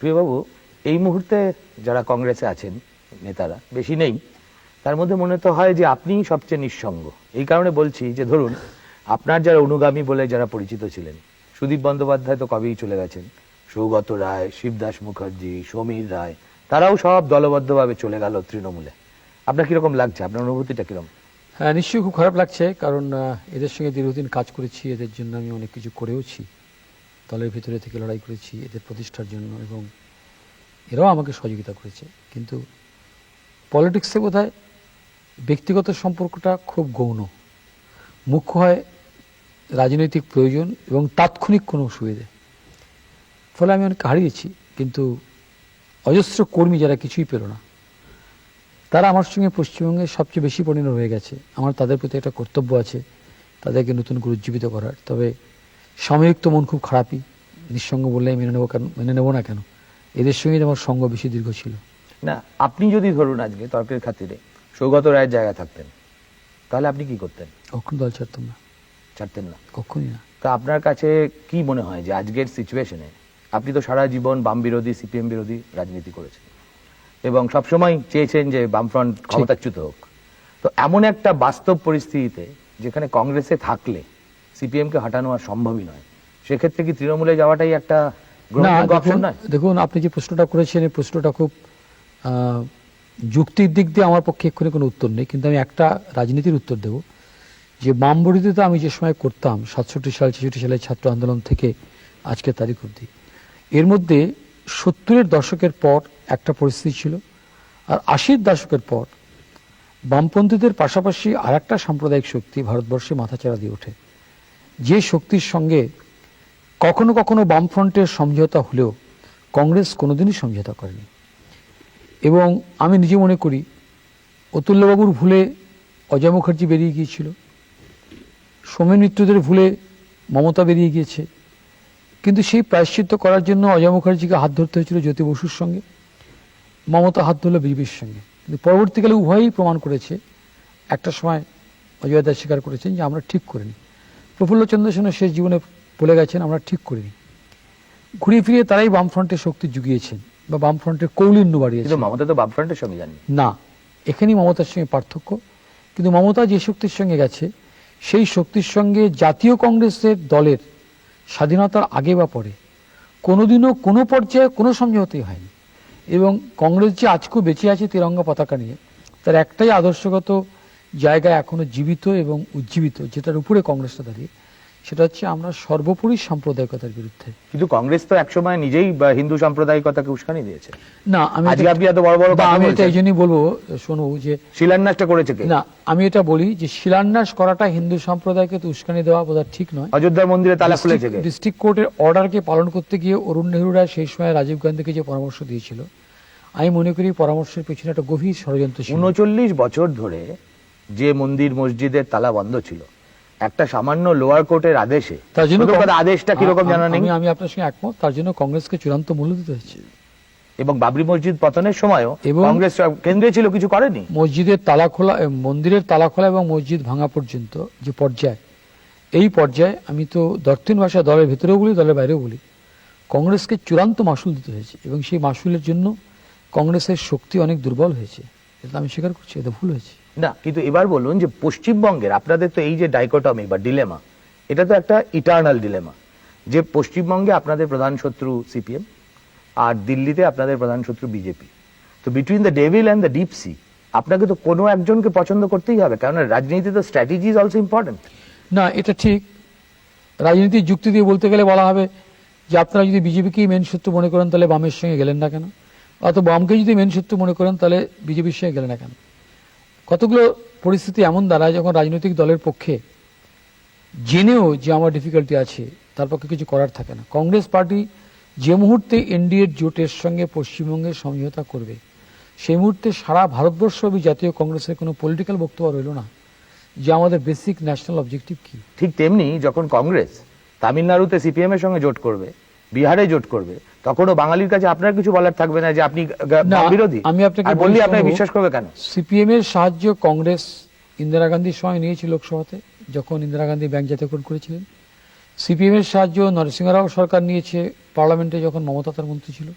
প্রিয়বাবু এই মুহূর্তে যারা কংগ্রেসে আছেন নেতারা, বেশি নেই, তার মধ্যে মনে তো হয় যে আপনিই সবচেয়ে নিঃসঙ্গ। এই কারণে বলছি যে ধরুন, আপনার যারা অনুগামী বলে যারা পরিচিত ছিলেন, সুদীপ বন্দ্যোপাধ্যায় তো কবেই চলে গেছেন? সৌগত রায়, শিবদাস মুখার্জি, সমীর রায়, তারাও সব দলবদ্ধভাবে চলে গেল তৃণমূলে। আপনার কীরকম লাগছে? আপনার অনুভূতিটা কীরকম? হ্যাঁ নিশ্চয়ই খুব খারাপ লাগছে, কারণ এদের সঙ্গে দীর্ঘদিন কাজ করেছি, এদের জন্য আমি অনেক কিছু করেওছি। দলের ভিতরে থেকে লড়াই করেছি, এদের প্রতিষ্ঠার জন্য এবং এরাও আমাকে সহযোগিতা করেছে। কিন্তু পলিটিক্সে বোধ ব্যক্তিগত সম্পর্কটা খুব গৌণ। মুখ্য হয় রাজনৈতিক প্রয়োজন এবং তাৎক্ষণিক কোনো সুবিধে। ফলে আমি অনেক হারিয়েছি, কিন্তু অজস্র কর্মী যারা কিছুই পেল না, তারা আমার সঙ্গে পশ্চিমবঙ্গে সবচেয়ে বেশি পরিণত হয়ে গেছে। আমার তাদের প্রতি একটা কর্তব্য আছে, তাদেরকে নতুন করে উজ্জীবিত করার। তবে সাময়িক তো মন খুব খারাপই। নিঃসঙ্গ বললে মেনে নেব কেন? মেনে নেব না কেন? এদের সঙ্গে আমার সঙ্গ বেশি দীর্ঘ ছিল। না আপনি যদি ধরুন আজকে তর্কের খাতিরে সৌগত রায়ের জায়গায় থাকতেন তাহলে আপনি কি করতেন? কখনো দল ছাড়তাম না। ছাড়তেন না? কখনই না। তা আপনার কাছে কি মনে হয় যে আজকের সিচুয়েশনে আপনি তো সারা জীবন বাম বিরোধী সিপিএম বিরোধী রাজনীতি করেছেন এবং সবসময় চেয়েছেন যে বামফ্রন্ট ক্ষমতাচ্যুত হোক। তো এমন একটা বাস্তব পরিস্থিতিতে যেখানে কংগ্রেসে থাকলে সিপিএম কে হাঁটানো আর সম্ভবই নয়। সেক্ষেত্রে কি তৃণমূলে যাওয়াটাই একটা দেখুন আপনি যে প্রশ্নটা করেছেন এই প্রশ্নটা খুব যুক্তির দিক দিয়ে আমার পক্ষে এক্ষুনি কোনো উত্তর নেই কিন্তু আমি একটা রাজনীতির উত্তর দেব। যে বাম বিরোধিতা আমি যে সময় করতাম সাতষট্টি সাল ছেষট্টি সালের ছাত্র আন্দোলন থেকে আজকের তারিখ অবধি এর মধ্যে সত্তরের দশকের পর একটা পরিস্থিতি ছিল আর আশির দশকের পর বামপন্থীদের পাশাপাশি আর একটা সাম্প্রদায়িক শক্তি ভারতবর্ষে মাথাচাড়া দিয়ে ওঠে। যে শক্তির সঙ্গে কখনো কখনো বামফ্রন্টের সমঝোতা হলেও কংগ্রেস কোনোদিনই সমঝোতা করেনি। এবং আমি নিজে মনে করি, অতুল্যবাবুর ভুলে অজয় মুখার্জি বেরিয়ে গিয়েছিল, সোমেন মিত্রদের ভুলে মমতা বেরিয়ে গিয়েছে, কিন্তু সেই প্রায়শ্চিত্ত করার জন্য অজয় মুখার্জিকে হাত ধরতে হয়েছিল জ্যোতি বসুর সঙ্গে, মমতা হাত ধরলো বিজেপির সঙ্গে। কিন্তু পরবর্তীকালে উভয়ই প্রমাণ করেছে, একটা সময় অজয় দাস স্বীকার করেছেন যে আমরা ঠিক করিনি। প্রফুল্লচন্দ্র সেন শেষ জীবনে বলে গেছেন আমরা ঠিক করিনি। ঘুরিয়ে ফিরিয়ে তারাই বামফ্রন্টের শক্তি জুগিয়েছেন বা বামফ্রন্টের কৌলিন্য বাড়িয়েছেন। কিন্তু মমতা তো বামফ্রন্টের সঙ্গে যাননি। না এখানেই মমতার সঙ্গে পার্থক্য। কিন্তু মমতা যে শক্তির সঙ্গে গেছে সেই শক্তির সঙ্গে জাতীয় কংগ্রেসের দলের স্বাধীনতার আগে বা পরে কোনোদিনও কোনো পর্যায়ে কোনো সমঝোতাই হয়নি। এবং কংগ্রেস যে আজকেও বেঁচে আছে তিরঙ্গা পতাকা নিয়ে তার একটাই আদর্শগত জায়গা এখনও জীবিত এবং উজ্জীবিত যেটার উপরে কংগ্রেসটা দাঁড়িয়ে সেটা হচ্ছে আমরা সর্বোপরি সাম্প্রদায়িকতার বিরুদ্ধে। কিন্তু কংগ্রেস তো একসময় নিজেই বা হিন্দু সাম্প্রদায়িকতাকে উস্কানি দিয়েছে। না আমি আজকে আপনি এত বড় বড় আমি এটা। এই জন্যই বলব শোনো যে শিলান্যাসটা করেছে কে? না আমি এটা বলি যে শিলান্যাস করাটা হিন্দু সম্প্রদায়কে তো উস্কানি দেওয়া বোধহয় ঠিক নয়। অযোধ্যা মন্দিরে তালা খুলেছে কে? ডিস্ট্রিক্ট কোর্টের অর্ডারকে পালন করতে গিয়ে অরুণ নেহরুরা সেই সময় রাজীব গান্ধীকে যে পরামর্শ দিয়েছিল আমি মনে করি পরামর্শের পেছনে একটা গভীর ষড়যন্ত্র ছিল উনচল্লিশ বছর ধরে যে মন্দির মসজিদের তালা বন্ধ ছিল। একটা সামান্য লোয়ার কোর্টের আদেশে। তার জন্য আদেশটা কীরকম জানা নেই? আমি আপনার সঙ্গে একমত। তার জন্য কংগ্রেসকে চূড়ান্ত মূল্য দিতে হয়েছে এবং বাবরি মসজিদ পতনের সময়ও কংগ্রেস কেন্দ্রে ছিল কিছু করেনি। মসজিদের তালা খোলা মন্দিরের তালা খোলা এবং মসজিদ ভাঙা পর্যন্ত যে পর্যায় এই পর্যায়ে আমি তো দক্ষিণ ভাষা দলের ভেতরেও বলি দলের বাইরেও বলি কংগ্রেসকে চূড়ান্ত মাসুল দিতে হয়েছে এবং সেই মাসুলের জন্য কংগ্রেসের শক্তি অনেক দুর্বল হয়েছে। এটা আমি স্বীকার করছি এটা ভুল হয়েছে। না, কিন্তু এবার বলুন যে পশ্চিমবঙ্গের, আপনাদের তো এই যে ডাইকটমি বা ডিলেমা এটা তো একটা ইটার্নাল ডিলেমা যে পশ্চিমবঙ্গে আপনাদের প্রধান শত্রু সিপিএম আর দিল্লিতে আপনাদের প্রধান শত্রু বিজেপি তো between the devil and the deep sea আপনাকে তো কোনো একজনকে পছন্দ করতেই হবে কারণ রাজনীতি তো স্ট্র্যাটেজি ইজ অলসো ইম্পর্টেন্ট না, এটা ঠিক। রাজনীতির যুক্তি দিয়ে বলতে গেলে বলা হবে যে আপনারা যদি বিজেপিকেই মেন শত্রু মনে করেন, তাহলে বামের সঙ্গে গেলেন না কেন? অত বামকে যদি মেন শত্রু মনে করেন, তাহলে বিজেপির সঙ্গে গেলেন না কেন? কতগুলো পরিস্থিতি এমন দাঁড়ায় যখন রাজনৈতিক দলের পক্ষে জেনেও যে আমার ডিফিকাল্টি আছে, তার পক্ষে কিছু করার থাকে না। কংগ্রেস পার্টি যে মুহূর্তে এনডিএর জোটের সঙ্গে পশ্চিমবঙ্গের সমঝোতা করবে, সেই মুহূর্তে সারা ভারতবর্ষ জাতীয় কংগ্রেসের কোনো পলিটিক্যাল বক্তব্য রইল না, যে আমাদের বেসিক ন্যাশনাল অবজেক্টিভ কি। ঠিক তেমনি যখন কংগ্রেস তামিলনাড়ুতে সিপিএম এর সঙ্গে জোট করবে বিহারে জোট করবে তখনও বাঙালির কাছে আপনার কিছু বলার থাকবে না যে আপনি বিরোধী? আমি আপনাকে বললি বলি আপনাকে বিশ্বাস করবে কেন? সিপিএম এর সাহায্য কংগ্রেস ইন্দিরা গান্ধীর সময় নিয়েছে লোকসভাতে যখন ইন্দিরা গান্ধী ব্যাংক জাতীয়করণ করেছিলেন। সিপিএম এর সাহায্য নরসিংহ রাও সরকার নিয়েছে পার্লামেন্টে যখন মমতা তার মন্ত্রী ছিল।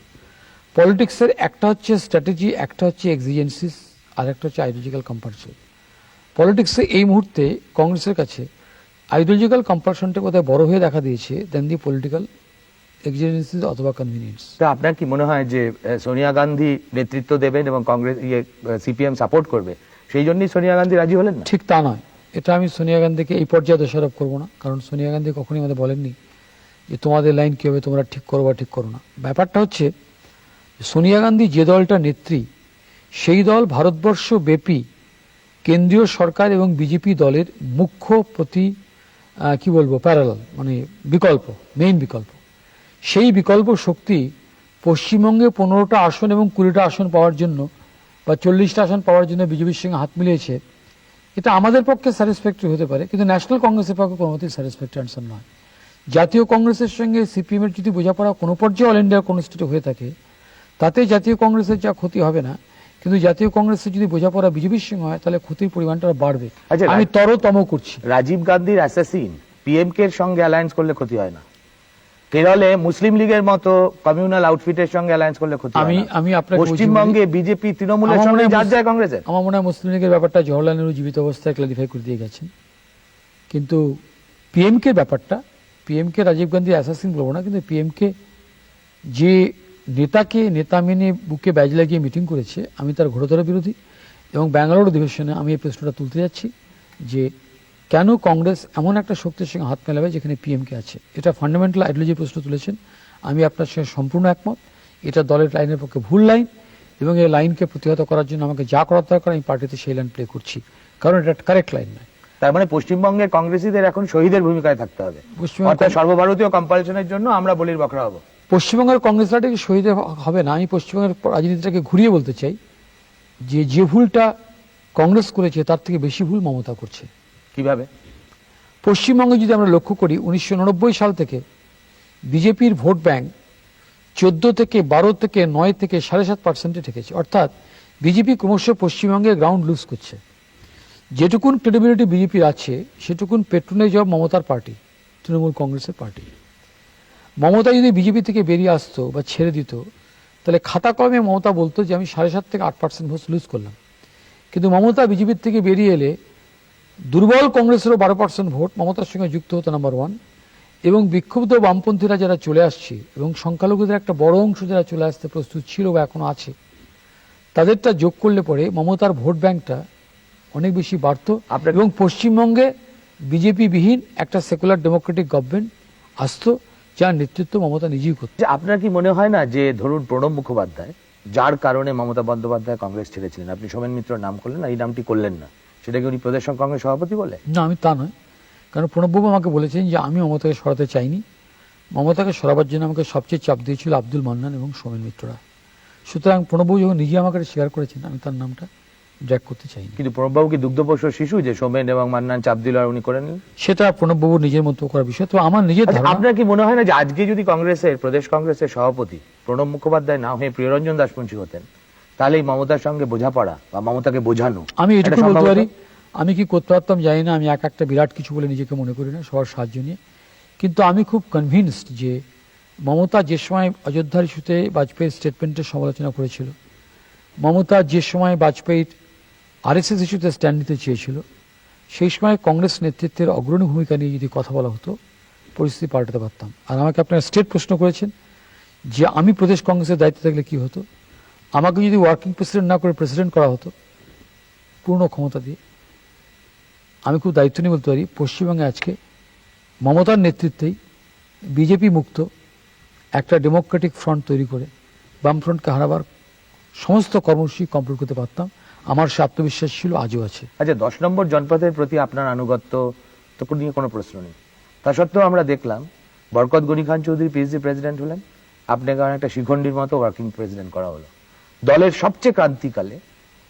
পলিটিক্সের একটা হচ্ছে স্ট্র্যাটেজি একটা হচ্ছে এক্সিজেন্সিস আর একটা হচ্ছে আইডিওলজিক্যাল কম্পালশন পলিটিক্সে এই মুহূর্তে কংগ্রেসের কাছে আইডিওলজিক্যাল কম্পালশনটা কোথায় বড় হয়ে দেখা দিয়েছে দেন দি পলিটিক্যাল এক্সিজেন্সিস অথবা কনভিনিয়েন্স তো আপনার কি মনে হয় যে সোনিয়া গান্ধী নেতৃত্ব দেবেন এবং কংগ্রেস ইয়ে সিপিএম সাপোর্ট করবে? সেই জন্যই সোনিয়া গান্ধী রাজি হলেন না? ঠিক তা নয়। এটা আমি সোনিয়া গান্ধীকে এই পর্যায়ে দোষারোপ করব না। কারণ সোনিয়া গান্ধী কখনই আমাদের বলেননি যে তোমাদের লাইন কী হবে? তোমরা ঠিক করো বা ঠিক করো না। ব্যাপারটা হচ্ছে সোনিয়া গান্ধী যে দলটা নেত্রী সেই দল ভারতবর্ষ ব্যাপী কেন্দ্রীয় সরকার এবং বিজেপি দলের মুখ্য প্রতি কি বলব প্যারালাল মানে বিকল্প মেইন বিকল্প। সেই বিকল্প শক্তি পশ্চিমবঙ্গে পনেরোটা আসন এবং কুড়িটা আসন পাওয়ার জন্য বা চল্লিশটা আসন পাওয়ার জন্য বিজেপির সঙ্গে হাত মিলিয়েছে এটা আমাদের পক্ষে স্যাটিসফ্যাক্টরি হতে পারে কিন্তু ন্যাশনাল কংগ্রেসের পক্ষে কোনো মতেই স্যাটিসফ্যাক্টরি আনসার নয়। জাতীয় কংগ্রেসের সঙ্গে সিপিএমের যদি বোঝাপড়া কোনো পর্যায়ে অল ইন্ডিয়ার কোনো স্টেটে হয়ে থাকে তাতে জাতীয় কংগ্রেসের যা ক্ষতি হবে না কিন্তু জাতীয় কংগ্রেসের যদি বোঝাপড়া বিজেপির সঙ্গে হয় তাহলে ক্ষতির পরিমাণটা বাড়বে। আচ্ছা, আমি তরতম করছি। রাজীব গান্ধীর অ্যাসাসিন পিএমকে এর সঙ্গে অ্যালায়েন্স করলে ক্ষতি হয় না। কেরলে মুসলিম লীগের মতো কমিউনাল আউটফিটের সঙ্গে অ্যালায়েন্স করলে ক্ষতি আমি-। আমি আপনাকে পশ্চিমবঙ্গে বিজেপি তৃণমূলের সঙ্গে যার যায় কংগ্রেসের আমার মনে হয় মুসলিম লীগের ব্যাপারটা জওয়াহরলাল নেহরু জীবিত অবস্থায় ক্লারিফাই করে দিয়ে গেছেন কিন্তু পিএমকে ব্যাপারটা পিএমকে রাজীব গান্ধী অ্যাসাসিন বলব না কিন্তু পিএমকে যে নেতাকে নেতা মেনে বুকে ব্যাজ লাগিয়ে মিটিং করেছে আমি তার ঘোরতর বিরোধী এবং ব্যাঙ্গালোর অধিবেশনে আমি এই প্রশ্নটা তুলতে যাচ্ছি যে কেন কংগ্রেস এমন একটা শক্তির সঙ্গে হাত মেলাবে যেখানে পিএমকে আছে? এটা ফান্ডামেন্টাল আইডিওলজি প্রশ্ন তুলেছেন। আমি আপনার সঙ্গে সম্পূর্ণ একমত। এটা দলের লাইনের পক্ষে ভুল লাইন এবং এই লাইনকে প্রতিহত করার জন্য আমাকে যা করার দরকার আমি পার্টিতে সেই লাইন প্লে করছি। কারণ এটা কারেক্ট লাইন নয়। তার মানে পশ্চিমবঙ্গের কংগ্রেসীদের এখন শহীদের ভূমিকায় থাকতে হবে। অর্থাৎ সর্বভারতীয় কম্পালশনের জন্য আমরা বলির বকরা হব। পশ্চিমবঙ্গের কংগ্রেসরা কি শহীদ হবে না? আমি পশ্চিমবঙ্গের রাজনীতিটাকে ঘুরিয়ে বলতে চাই। যে যে ভুলটা কংগ্রেস করেছে তার থেকে বেশি ভুল মমতা করছে। কীভাবে? পশ্চিমবঙ্গে যদি আমরা লক্ষ্য করি, উনিশশো সাল থেকে বিজেপির ভোট ব্যাংক চোদ্দ থেকে বারো থেকে নয় থেকে সাড়ে সাত পার্সেন্টে ঠেকেছে। অর্থাৎ বিজেপি ক্রমশ পশ্চিমবঙ্গে গ্রাউন্ড লুজ করছে। যেটুকুন ক্রেডিবিলিটি বিজেপির আছে, সেটুকুন পেট্রোনেজ অব মমতার পার্টি তৃণমূল কংগ্রেসের পার্টি মমতা যদি বিজেপি থেকে বেরিয়ে আসতো বা ছেড়ে দিত, তাহলে খাতা কলমে মমতা বলতো যে, আমি সাড়ে সাত থেকে আট পার্সেন্ট ভোট লুজ করলাম। কিন্তু মমতা বিজেপির থেকে বেরিয়ে এলে দুর্বল কংগ্রেসেরও বারো পার্সেন্ট ভোট মমতার সঙ্গে যুক্ত হতো নাম্বার ওয়ান এবং বিক্ষুব্ধ বামপন্থীরা যারা চলে আসছে এবং সংখ্যালঘুদের একটা বড় অংশ যারা চলে আসতে প্রস্তুত ছিল বা এখনও আছে তাদেরটা যোগ করলে পরে মমতার ভোট ব্যাংকটা অনেক বেশি বাড়তো এবং পশ্চিমবঙ্গে বিজেপি বিহীন একটা সেকুলার ডেমোক্রেটিক গভর্নমেন্ট আসতো যার নেতৃত্ব মমতা নিজেই করত। আপনার কি মনে হয় না যে ধরুন প্রণব মুখোপাধ্যায় যার কারণে মমতা বন্দ্যোপাধ্যায় কংগ্রেস ছেড়েছিলেন আপনি সোমেন মিত্র নাম করলেন এই নামটি করলেন না? সেটাকে উনি প্রদেশ কংগ্রেস সভাপতি বলে? না আমি তা নয়। কারণ প্রণববাবু আমাকে বলেছেন যে আমি মমতাকে সরাতে চাইনি। মমতাকে সরাবার জন্য আমাকে সবচেয়ে চাপ দিয়েছিল আব্দুল মান্নান এবং সোমেন মিত্ররা সুতরাং প্রণববাবু যখন নিজে আমাকে স্বীকার করেছেন আমি তার নামটা ড্র্যাগ করতে চাইনি। কিন্তু প্রণববাবু কি দুগ্ধপোষ্য শিশু যে সোমেন এবং মান্নান চাপ দিল আর উনি করে নিলেন সেটা প্রণববাবু নিজের মতো করার বিষয়। তো আমার নিজের আচ্ছা, আপনার কি মনে হয় না যে আজকে যদি কংগ্রেসের প্রদেশ কংগ্রেসের সভাপতি প্রণব মুখোপাধ্যায় না হয়ে প্রিয়রঞ্জন দাসপঞ্চী হতেন তাহলে এই মমতার সঙ্গে বোঝাপড়া বা মমতাকে বোঝানো। আমি এটা এটুকু বলতে পারি আমি কি করতে পারতাম জানি না আমি এক একটা বিরাট কিছু বলে নিজেকে মনে করি না সবার সাহায্য নিয়ে। কিন্তু আমি খুব কনভিন্সড যে মমতা যে সময় অযোধ্যার ইস্যুতে বাজপেয়ীর স্টেটমেন্টের সমালোচনা করেছিল মমতা যে সময় বাজপেয়ীর আরএসএস ইস্যুতে স্ট্যান্ড নিতে চেয়েছিল সেই সময় কংগ্রেস নেতৃত্বের অগ্রণী ভূমিকা নিয়ে যদি কথা বলা হতো পরিস্থিতি পাল্টাতে পারতাম। আর আমাকে আপনারা স্টেট প্রশ্ন করেছেন যে আমি প্রদেশ কংগ্রেসের দায়িত্বে থাকলে কি হতো? আমাকে যদি ওয়ার্কিং প্রেসিডেন্ট না করে প্রেসিডেন্ট করা হতো, পূর্ণ ক্ষমতা দিয়ে, আমি খুব দায়িত্ব নিয়ে বলতে পারি, পশ্চিমবঙ্গে আজকে মমতার নেতৃত্বেই বিজেপি মুক্ত একটা ডেমোক্রেটিক ফ্রন্ট তৈরি করে, বামফ্রন্টকে হারাবার সমস্ত কর্মসূচি কমপ্লিট করতে পারতাম। আমার সে আত্মবিশ্বাস ছিল, আজও আছে। আচ্ছা দশ নম্বর জনপথের প্রতি আপনার আনুগত্য, তো নিয়ে কোনো প্রশ্ন নেই। তা সত্ত্বেও আমরা দেখলাম, বরকত গনি খান চৌধুরী পিএইচডি প্রেসিডেন্ট হলেন, আপনাকে একটা শিখণ্ডীর মতো ওয়ার্কিং প্রেসিডেন্ট করা হলো। দলের সবচেয়ে ক্রান্তিকালে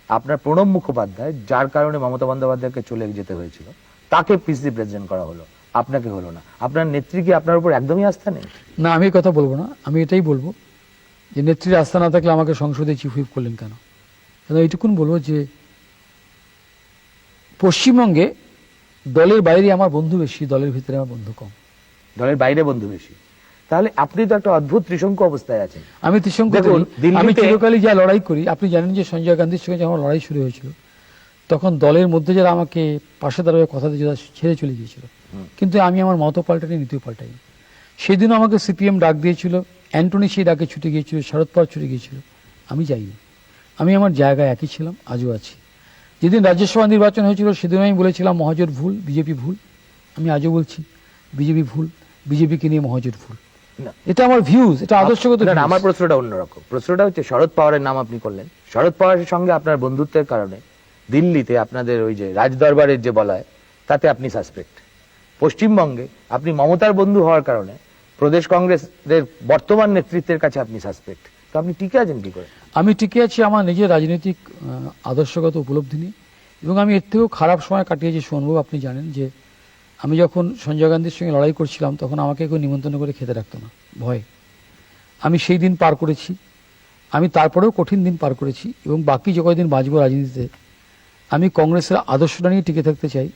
আপনার প্রণব মুখোপাধ্যায় যার কারণে মমতা বন্দ্যোপাধ্যায়কে চলে যেতে হয়েছিল তাকে পিএইচডি প্রেসিডেন্ট করা হলো। আপনাকে হলো না। আপনার নেত্রী কি আপনার উপর একদমই আস্থা নেই? না আমি কথা বলব না। আমি এটাই বলব যে নেত্রীর আস্থা না থাকলে আমাকে সংসদে চিফ হুইপ করলেন কেন? কেন এইটুকুন বলব যে পশ্চিমবঙ্গে দলের বাইরে আমার বন্ধু বেশি দলের ভিতরে আমার বন্ধু কম। দলের বাইরে বন্ধু বেশি। তাহলে আপনি তো একটা অদ্ভুত ত্রিশঙ্কু অবস্থায় আছেন। আমি ত্রিশঙ্কু আমি চিরকালই যা লড়াই করি আপনি জানেন যে সঞ্জয় গান্ধীর সঙ্গে যখন লড়াই শুরু হয়েছিল তখন দলের মধ্যে যারা আমাকে পাশে দাঁড়াবে কথা দিয়ে যারা ছেড়ে চলে গিয়েছিল। কিন্তু আমি আমার মত পাল্টানি নীতিও পাল্টাই সেদিনও আমাকে সিপিএম ডাক দিয়েছিল অ্যান্টনি সেই ডাকে ছুটে গিয়েছিল শরদ পাওয়ার ছুটে গিয়েছিল। আমি যাইনি। আমি আমার জায়গায় একই ছিলাম আজও আছি। যেদিন রাজ্যসভা নির্বাচন হয়েছিল সেদিন আমি বলেছিলাম মহাজোট ভুল বিজেপি ভুল। আমি আজও বলছি বিজেপি ভুল বিজেপিকে নিয়ে মহাজোট ভুল। এটা আমার ভিউজ এটা আদর্শগত না, আমার প্রশ্নটা অন্যরকম। প্রশ্নটা হচ্ছে শরদ পাওয়ারের নাম আপনি করলেন। শরদ পাওয়ারের সঙ্গে আপনার বন্ধুত্বের কারণে দিল্লিতে আপনাদের ওই যে রাজদরবারের যে বলা হয় তাতে আপনি সাসপেক্ট পশ্চিমবঙ্গে আপনি মমতার বন্ধু হওয়ার কারণে প্রদেশ কংগ্রেসের বর্তমান নেতৃত্বের কাছে আপনি সাসপেক্ট তো আপনি টিকে আছেন কি করে? আমি টিকে আছি আমার নিজের রাজনৈতিক আদর্শগত উপলব্ধি নিয়ে। এবং আমি এর থেকেও খারাপ সময় কাটিয়েছি সোনবাবু আপনি জানেন যে আমি যখন সঞ্জয় গান্ধীর সঙ্গে লড়াই করছিলাম তখন আমাকে কেউ নিমন্ত্রণ করে খেতে রাখতো না। ভয়। আমি সেই দিন পার করেছি। আমি তারপরেও কঠিন দিন পার করেছি এবং বাকি যে কয়দিন বাঁচবো রাজনীতিতে আমি কংগ্রেসের আদর্শটা নিয়ে টিকে থাকতে চাই।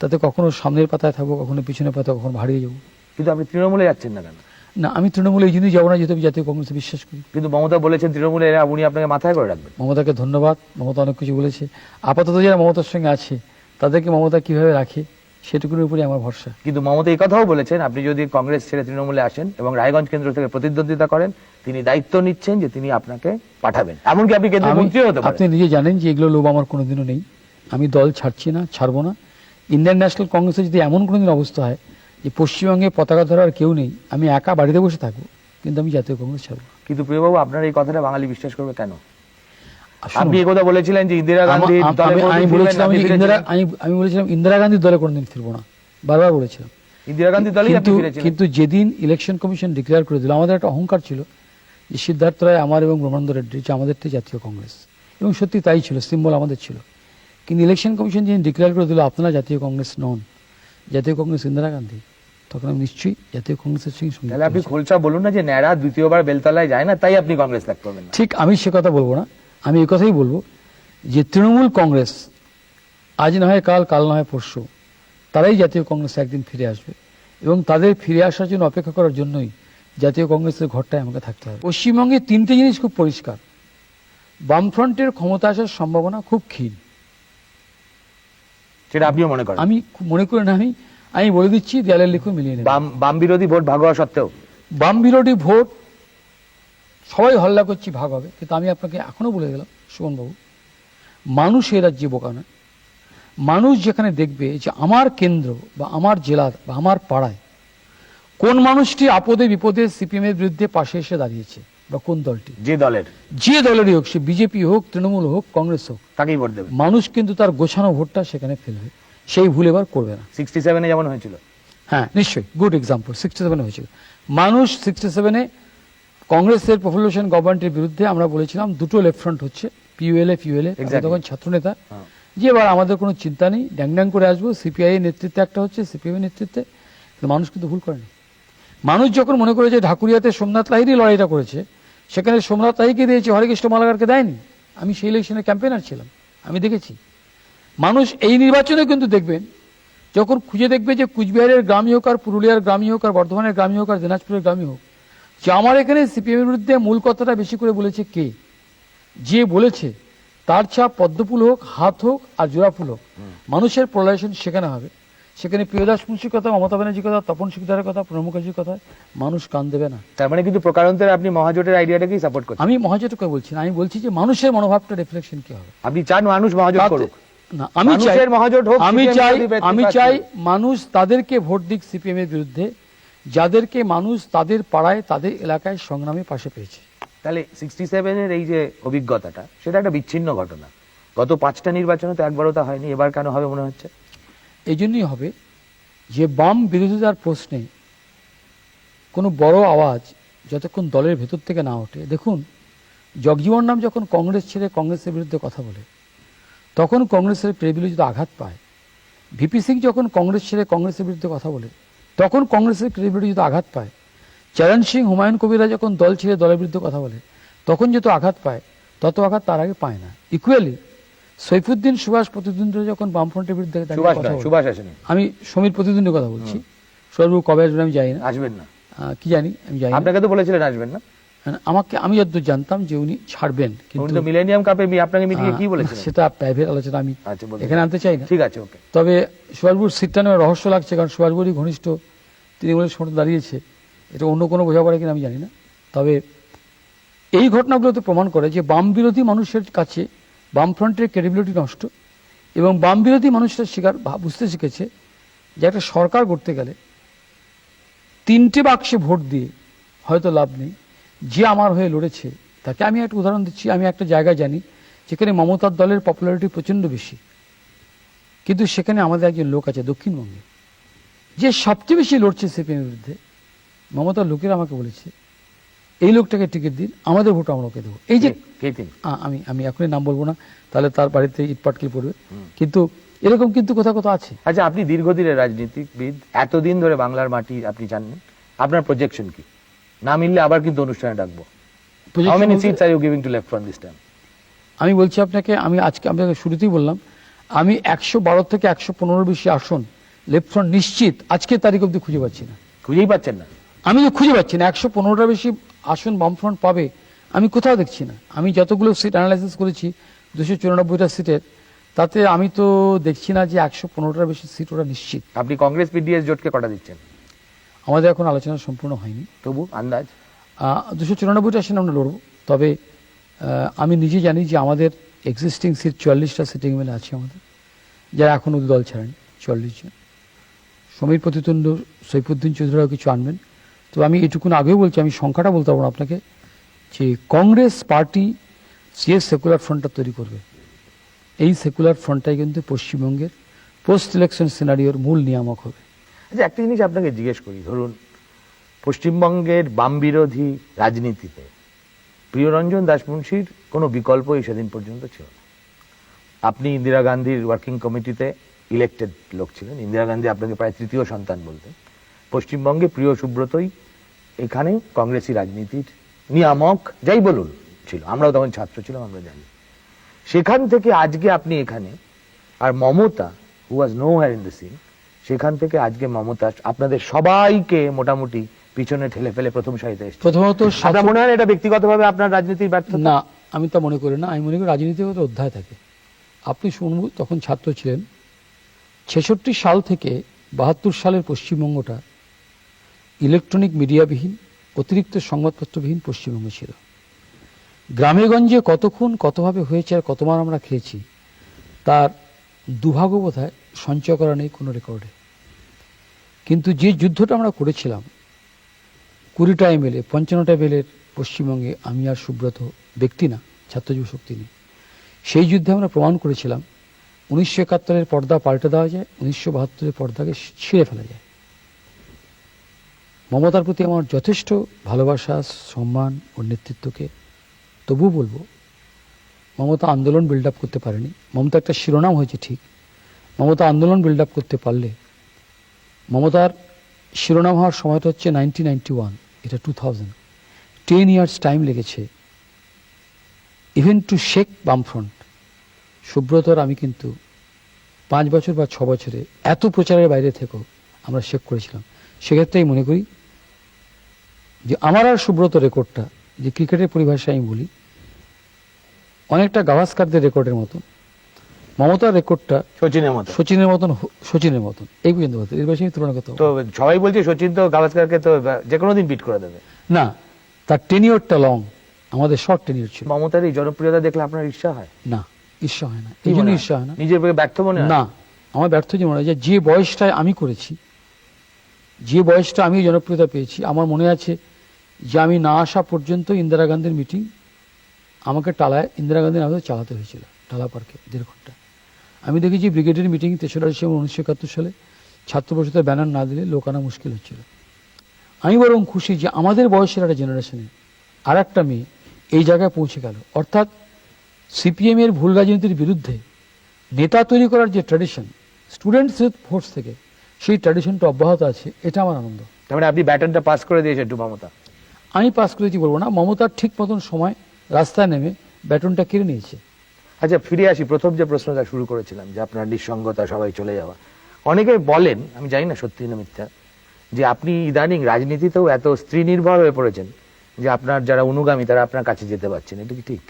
তাতে কখনো সামনের পাতায় থাকব কখনো পিছনের পাতায় কখনো হারিয়ে যাব। কিন্তু আপনি তৃণমূলে যাচ্ছেন না কেন? না আমি তৃণমূলে এই জন্যই যাব না যেহেতু আমি জাতীয় কংগ্রেসে বিশ্বাস করি। কিন্তু মমতা বলেছেন তৃণমূলে এরা উনি আপনাকে মাথায় করে রাখবেন। মমতাকে ধন্যবাদ। মমতা অনেক কিছু বলেছে। আপাতত যারা মমতার সঙ্গে আছে তাদেরকে মমতা কীভাবে রাখে? সেটুকুর উপরে আমার ভরসা। কিন্তু মমতা এই কথাও বলেছেন আপনি যদি কংগ্রেস ছেড়ে তৃণমূলে আসেন এবং রায়গঞ্জ কেন্দ্র থেকে প্রতিদ্বন্দ্বিতা করেন তিনি দায়িত্ব নিচ্ছেন যে তিনি আপনাকে পাঠাবেন। এমনকি আপনি কেন্দ্রীয় আমি মন্ত্রীও হতে আপনি নিজে জানেন যে এগুলো লোভ আমার কোনোদিনও নেই। আমি দল ছাড়ছি না ছাড়বো না। ইন্ডিয়ান ন্যাশনাল কংগ্রেসে যদি এমন কোনোদিন অবস্থা হয় যে পশ্চিমবঙ্গে পতাকা ধরার কেউ নেই আমি একা বাড়িতে বসে থাকব কিন্তু আমি জাতীয় কংগ্রেস ছাড়বো। কিন্তু প্রিয়বাবু আপনার এই কথাটা বাঙালি বিশ্বাস করবে কেন? আপনি এই কথা বলেছিলেন যে ইন্দিরা গান্ধী দলে আমি- বলেছিলাম যে ইন্দিরা আমি আমি বলেছিলাম ইন্দিরা গান্ধীর দলে কোনোদিন ফিরবো না। বারবার বলেছিলাম। ইন্দিরা গান্ধী আপনি কিন্তু কিন্তু যেদিন ইলেকশন কমিশন ডিক্লেয়ার করে দিল আমাদের একটা অহংকার ছিল যে সিদ্ধার্থ রায় আমার এবং ব্রহ্মানন্দ রেড্ডি যে আমাদেরটি জাতীয় কংগ্রেস। এবং সত্যি তাই ছিল সিম্বল আমাদের ছিল। কিন্তু ইলেকশন কমিশন যেদিন ডিক্লেয়ার করে দিল আপনারা জাতীয় কংগ্রেস নন। জাতীয় কংগ্রেস ইন্দিরা গান্ধী। তখন আমি নিশ্চয়ই জাতীয় কংগ্রেসের সঙ্গে তাহলে আপনি খোলসা বলুন না যে ন্যাড়া দ্বিতীয়বার বেলতলায় যায় না তাই আপনি কংগ্রেস ত্যাগ করবেন ঠিক আমি সে কথা বলব না। আমি এই কথাই বলব যে তৃণমূল কংগ্রেস আজ না হয় কাল কাল না হয় পরশু তারাই জাতীয় কংগ্রেস একদিন ফিরে আসবে এবং তাদের ফিরে আসার জন্য অপেক্ষা করার জন্যই জাতীয় কংগ্রেসের ঘরটায় আমাকে থাকতে হবে। পশ্চিমবঙ্গে তিনটে জিনিস খুব পরিষ্কার। বামফ্রন্টের ক্ষমতা আসার সম্ভাবনা খুব ক্ষীণ। সেটা আপনিও মনে করেন? আমি মনে করি না আমি আমি বলে দিচ্ছি দেয়ালে লিখে মিলিয়ে নেব বাম বাম বিরোধী ভোট ভাগ হওয়া সত্ত্বেও? বাম বিরোধী ভোট সবাই হল্লা করছি ভাগ হবে। কিন্তু আমি আপনাকে এখনও বলে গেলাম সুমনবাবু মানুষ এ রাজ্যে বোকা নয়। মানুষ যেখানে দেখবে যে আমার কেন্দ্র বা আমার জেলা বা আমার পাড়ায় কোন মানুষটি আপদে বিপদে সিপিএম এর বিরুদ্ধে পাশে এসে দাঁড়িয়েছে বা কোন দলটি? যে দলের। যে দলেরই হোক সে বিজেপি হোক তৃণমূল হোক কংগ্রেস হোক তাকেই ভোট দেবে। মানুষ কিন্তু তার গোছানো ভোটটা সেখানে ফেলবে সেই ভুল এবার করবে না। সিক্সটি সেভেনে যেমন হয়েছিল। হ্যাঁ নিশ্চয়ই গুড এক্সাম্পল সিক্সটি সেভেনে হয়েছিল। মানুষ সিক্সটি সেভেনে কংগ্রেসের পপুলেশন গভর্নমেন্টের বিরুদ্ধে আমরা বলেছিলাম দুটো লেফট ফ্রন্ট হচ্ছে পিউএলএ Exactly. তখন ছাত্রনেতা হ্যাঁ। যে এবার আমাদের কোনো চিন্তা নেই ড্যাং ড্যাং করে আসব সিপিআই এর নেতৃত্বে একটা হচ্ছে সিপিএম এর নেতৃত্বে মানুষ কিন্তু ভুল করেনি মানুষ যখন মনে করে যে ঢাকুরিয়াতে সোমনাথ লাহিরি লড়াইটা করেছে সেখানে সোমনাথ লাহিকে দিয়েছে হরেকৃষ্ণ মালাগারকে দেয়নি আমি সেই ইলেকশনে ক্যাম্পেনার ছিলাম আমি দেখেছি মানুষ এই নির্বাচনে কিন্তু দেখবেন যখন খুঁজে দেখবে যে কুচবিহারের গ্রামই হোক আর পুরুলিয়ার গ্রামই হোক আর বর্ধমানের গ্রামই হোক আর দিনাজপুরের গ্রামই হোক যে আমার এখানে সিপিএমের বিরুদ্ধে মূল কথাটা বেশি করে বলেছে কে? যে বলেছে তার ছাপ পদ্মফুল হোক হাত হোক আর জোড়াফুল হোক মানুষের প্রলয়ন সেখানে হবে। সেখানে প্রিয়দাস মুন্সির কথা মমতা ব্যানার্জির কথা তপন শিকদারের কথা প্রণব মুখার্জির কথা মানুষ কান দেবে না। তার মানে কিন্তু প্রকারান্তরে আপনি মহাজোটের আইডিয়াটাকেই সাপোর্ট করছেন। আমি মহাজোটকে বলছি না আমি বলছি যে মানুষের মনোভাবটা রিফ্লেকশন কি হবে? আপনি চান মানুষ মহাজোট করুক। না আমি চাই মহাজোট হোক, আমি চাই আমি চাই মানুষ তাদেরকে ভোট দিক সিপিএম এর বিরুদ্ধে যাদেরকে মানুষ তাদের পাড়ায় তাদের এলাকায় সংগ্রামে পাশে পেয়েছে। তাহলে সিক্সটি সেভেনের এই যে অভিজ্ঞতাটা সেটা একটা বিচ্ছিন্ন ঘটনা। গত পাঁচটা নির্বাচনে তো একবারও তা হয়নি এবার কেন হবে মনে হচ্ছে? এই জন্যই হবে যে বাম বিরোধিতার প্রশ্নে কোনো বড় আওয়াজ যতক্ষণ দলের ভেতর থেকে না ওঠে দেখুন জগজীবন নাম যখন কংগ্রেস ছেড়ে কংগ্রেসের বিরুদ্ধে কথা বলে তখন কংগ্রেসের ক্রেডিবিলিটিতে আঘাত পায়। ভিপি সিং যখন কংগ্রেস ছেড়ে কংগ্রেসের বিরুদ্ধে কথা বলে তখন কংগ্রেসের ক্রেডিবিলিটিতে আঘাত পায়। চরণ সিং হুমায়ুন কবিরা যখন দল ছেড়ে দলের বিরুদ্ধে কথা বলে তখন যত আঘাত পায় তত আঘাত তার আগে পায় না। ইকুয়ালি সৈফুদ্দিন সুভাষ প্রতিদ্বন্দ্বী যখন বামফ্রন্টের বিরুদ্ধে সুভাষ আসেনি। আমি সমীর প্রতিদ্বন্দ্বীর কথা বলছি। সর্ব কবে আসবেন আমি জানি না। আসবেন না। কি জানি আমি জানি আপনাকে তো বলেছিলেন আসবেন না। আমাকে আমি যতদূর জানতাম যে উনি ছাড়বেন কিন্তু মিলেনিয়াম কাপে আপনাকে মিটিং কি আহ, বলেছিলেন? সেটা প্রাইভেট আলোচনা আমি আচ্ছা এখানে আনতে চাই না। ঠিক আছে ওকে। তবে সুভাষবাবুর সিটটা নেওয়ার রহস্য লাগছে কারণ সুভাষবাবুরই ঘনিষ্ঠ তৃণমূলের সমর্থন দাঁড়িয়েছে। এটা অন্য কোনো বোঝাপড়া কিনা আমি জানি না। তবে এই ঘটনাগুলো তো প্রমাণ করে যে বাম বিরোধী মানুষের কাছে বামফ্রন্টের ক্রেডিবিলিটি নষ্ট এবং বাম বিরোধী মানুষরা শিকার বুঝতে শিখেছে যে একটা সরকার করতে গেলে তিনটে বাক্সে ভোট দিয়ে হয়তো লাভ নেই। যে আমার হয়ে লড়েছে, তাকে আমি একটা উদাহরণ দিচ্ছি, আমি একটা জায়গায় জানি যেখানে মমতার দলের পপুলারিটি প্রচণ্ড বেশি। কিন্তু সেখানে আমাদের একজন লোক আছে দক্ষিণবঙ্গে। যে সবচেয়ে বেশি লড়ছে সিপিএমের বিরুদ্ধে মমতার লোকেরা আমাকে বলেছে এই লোকটাকে টিকিট দিন আমাদের ভোট আমরা ওকে দেবো। এই যে আমি আমি এখনই নাম বলব না তাহলে তার বাড়িতে ইট পাটকেল পড়বে। কিন্তু এরকম কিন্তু কোথাও কোথাও আছে। আচ্ছা আপনি দীর্ঘদিনের রাজনীতিবিদ এতদিন ধরে বাংলার মাটি আপনি জানেন আপনার প্রজেকশন কি? না মিললে আবার কিন্তু অনুষ্ঠানে ডাকবো। How many seats are you giving to left front this time আমি বলছি আপনাকে আমি আজকে আপনাকে শুরুতেই বললাম আমি একশো বারো থেকে একশো পনেরো বেশি আসন লেফট ফ্রন্ট নিশ্চিত আজকে তারিখ অব্দি খুঁজে পাচ্ছি না। খুঁজেই পাচ্ছেন না? আমি তো খুঁজে পাচ্ছি না একশো পনেরোটা বেশি আসন বামফ্রন্ট পাবে আমি কোথাও দেখছি না। আমি যতগুলো সিট অ্যানালাইসিস করেছি দুশো চুরানব্বইটা সিটের তাতে আমি তো দেখছি না যে একশো পনেরোটার বেশি সিট ওরা নিশ্চিত। আপনি কংগ্রেস পিডিএস জোটকে কটা দিচ্ছেন? আমাদের এখন আলোচনা সম্পূর্ণ হয়নি। তবু আন্দাজ? দুশো চুরানব্বইটা আসনে আমরা লড়বো তবে আমি নিজে জানি যে আমাদের এক্সিস্টিং সিট চুয়াল্লিশটা সিটিং মেলে আছে আমাদের যারা এখনও দল ছাড়েন চল্লিশ জন। সমীর প্রতিদ্বন্দ্ব সৈফুদ্দিন চৌধুরীরাও কিছু আনবেন। তো আমি এটুকুন আগেও বলছি, আমি সংখ্যাটা বলতে পারব আপনাকে, যে কংগ্রেস পার্টি যে সেকুলার ফ্রন্টটা তৈরি করবে, এই সেকুলার ফ্রন্টটাই কিন্তু পশ্চিমবঙ্গের পোস্ট ইলেকশন সিনারিওর মূল নিয়ামক হবে। আচ্ছা একটা জিনিস আপনাকে জিজ্ঞেস করি, ধরুন পশ্চিমবঙ্গের বাম বিরোধী রাজনীতিতে প্রিয়রঞ্জন দাসমুন্সির কোনো বিকল্পই সেদিন পর্যন্ত ছিল না। আপনি ইন্দিরা গান্ধীর ওয়ার্কিং কমিটিতে ইলেক্টেড লোক ছিলেন। ইন্দিরা গান্ধী আপনাকে প্রায় তৃতীয় সন্তান বলতেন। পশ্চিমবঙ্গে প্রিয় সুব্রতই এখানে কংগ্রেসি রাজনীতির নিয়ামক যাই বলুন ছিল। আমরাও তখন ছাত্র ছিলাম আমরা জানি। সেখান থেকে আজকে আপনি এখানে আর Mamata who was nowhere in the scene সেখান থেকে আজকে মমতা আপনাদের সবাইকে মোটামুটি পিছনে ঠেলে ফেলে প্রথম সারিতে এসছে প্রথমত সাদা মনে হয় এটা ব্যক্তিগতভাবে আপনার রাজনীতির ব্যর্থ না আমি তা মনে করি না। আমি মনে করি রাজনীতিগত অধ্যায় থাকে। আপনি শুনব তখন ছাত্র ছিলেন। ছেষট্টি সাল থেকে বাহাত্তর সালের পশ্চিমবঙ্গটা ইলেকট্রনিক মিডিয়াবিহীন, অতিরিক্ত সংবাদপত্রবিহীন পশ্চিমবঙ্গ ছিল। গ্রামেগঞ্জে কতক্ষণ কতভাবে হয়েছে আর কতবার আমরা খেয়েছি, তার দুভাগও বোধ হয় সঞ্চয় করা নেই কোনো রেকর্ডে। কিন্তু যে যুদ্ধটা আমরা করেছিলাম কুড়িটা এমএলএ পঞ্চান্নটা এমএলএর পশ্চিমবঙ্গে আমি আর সুব্রত ব্যক্তি না ছাত্র যুব শক্তি নেই, সেই যুদ্ধে আমরা প্রমাণ করেছিলাম উনিশশো একাত্তরের পর্দা পাল্টে দেওয়া যায়, উনিশশো বাহাত্তরের পর্দাকে ছিঁড়ে ফেলা যায়। মমতার প্রতি আমার যথেষ্ট ভালোবাসা, সম্মান ও নেতৃত্বকে তবুও বলব, মমতা আন্দোলন বিল্ড আপ করতে পারেনি। মমতা একটা শিরোনাম হয়েছে ঠিক। মমতা আন্দোলন বিল্ড আপ করতে পারলে মমতার শিরোনাম হওয়ার সময়টা হচ্ছে নাইনটিন নাইনটি ওয়ান এটা two thousand ten years time লেগেছে। ইভেন টু শেক বামফ্রন্ট সুব্রতর আমি কিন্তু পাঁচ বছর বা ছ বছরে এত প্রচারের বাইরে থেকেও আমরা শেক করেছিলাম। সেক্ষেত্রে আমি মনে করি যে আমার আর সুব্রত রেকর্ডটা যে ক্রিকেটের পরিভাষায় আমি বলি অনেকটা গাভাস্কারদের রেকর্ডের মতন। মমতার রেকর্ডটা সচিনের মতো সচিনের মতন সচিনের মতন। এই পর্যন্ত হতো এর বেশি তুলনা করতে তো সবাই বলছে সচিন তো গাভাস্কারকে তো যে কোনো দিন বিট করে দেবে। না তার টেনিওরটা লং আমাদের শর্ট টেনিওর ছিল। মমতার এই জনপ্রিয়তা দেখলে আপনার ঈর্ষা হয়? না। ঈর্ষা হয় না। এই জন্য ঈর্ষা হয়? না। নিজের ব্যর্থ মনে না। আমার ব্যর্থ যে মনে হয় যে যে বয়সটায় আমি করেছি যে বয়সটা আমি জনপ্রিয়তা পেয়েছি আমার মনে আছে যে আমি না আসা পর্যন্ত ইন্দিরা গান্ধীর মিটিং আমাকে টালায় ইন্দিরা গান্ধীর আমাদের চালাতে হয়েছিল টালা পার্কে দেড় ঘণ্টা। আমি দেখেছি ব্রিগেডের মিটিং তেসরা ডিসেম্বর উনিশশো একাত্তর সালে ছাত্র পরিষদের ব্যানার না দিলে লোক আনা মুশকিল হচ্ছিল। আমি বরং খুশি যে আমাদের বয়সের একটা জেনারেশনে আর একটা মেয়ে এই জায়গায় পৌঁছে গেল। অর্থাৎ সিপিএমের ভুল রাজনীতির বিরুদ্ধে নেতা তৈরি করার যে ট্র্যাডিশন স্টুডেন্টস ফোর্স থেকে সেই ট্র্যাডিশনটা অব্যাহত আছে এটা আমার আনন্দ। তার মানে আপনি ব্যাটনটা পাস করে দিয়েছেন একটু মমতা? আমি পাস করেছি বলব না মমতার ঠিক মতন সময় রাস্তায় নেমে ব্যাটনটা কেড়ে নিয়েছে। আচ্ছা ফিরে আসি প্রথম যে প্রশ্নটা শুরু করেছিলাম যে আপনার নিঃসঙ্গতা সবাই চলে যাওয়া। অনেকে বলেন আমি জানি না সত্যি না মিথ্যা যে আপনি ইদানিং রাজনীতিতেও এত স্ত্রী নির্ভর হয়ে পড়েছেন যে আপনার যারা অনুগামী তারা আপনার কাছে যেতে পারছেন এটা কি ঠিক?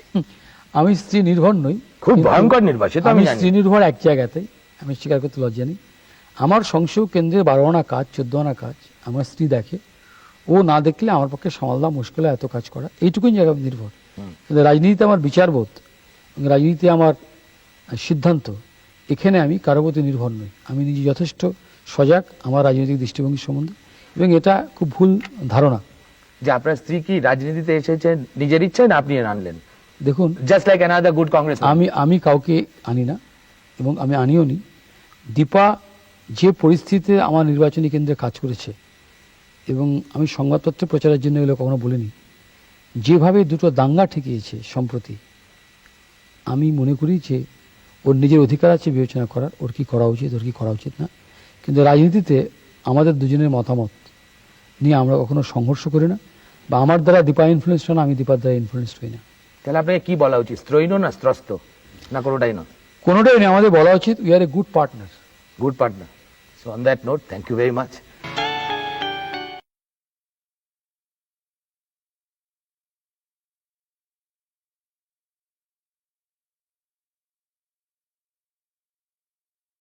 আমি স্ত্রী নির্ভর নই খুব ভয়ঙ্কর নির্ভর, সে তো আমি স্ত্রী নির্ভর এক জায়গাতেই আমি স্বীকার করতে লজ্জা নেই। আমার সংসদ কেন্দ্রে বারো আনা কাজ চোদ্দ আনা কাজ আমার স্ত্রী দেখে। ও না দেখলে আমার পক্ষে সামাল মুশকিল হয় এত কাজ করা। এইটুকুই জায়গা নির্ভর। কিন্তু রাজনীতিতে আমার বিচারবোধ এবং রাজনীতিতে আমার সিদ্ধান্ত এখানে আমি কারও প্রতি নির্ভর নই। আমি নিজে যথেষ্ট সজাগ আমার রাজনৈতিক দৃষ্টিভঙ্গি সম্বন্ধে এবং এটা খুব ভুল ধারণা। যে আপনার স্ত্রী কি রাজনীতিতে এসেছেন নিজের ইচ্ছায় না আপনি আনলেন? দেখুন just like another good Congress আমি আমি কাউকে আনি না এবং আমি আনিও নি। দীপা যে পরিস্থিতিতে আমার নির্বাচনী কেন্দ্রে কাজ করেছে এবং আমি সংবাদপত্র প্রচারের জন্য এগুলো কখনো বলিনি যেভাবে দুটো দাঙ্গা ঠেকিয়েছে সম্প্রতি আমি মনে করি যে ওর নিজের অধিকার আছে বিবেচনা করার ওর কি করা উচিত ওর কি করা উচিত না। কিন্তু রাজনীতিতে আমাদের দুজনের মতামত নিয়ে আমরা কখনো সংঘর্ষ করি না বা আমার দ্বারা দীপা ইনফ্লুয়েন্স হয় না আমি দীপার দ্বারা ইনফ্লুয়েন্সড হই না। তাহলে আপনাকে কি বলা উচিত? স্ত্রৈন না স্ত্রস্ত না কোনোটাই না কোনোটাই নেই। আমাদের বলা উচিত we are a good partner good partner so on that note thank you very much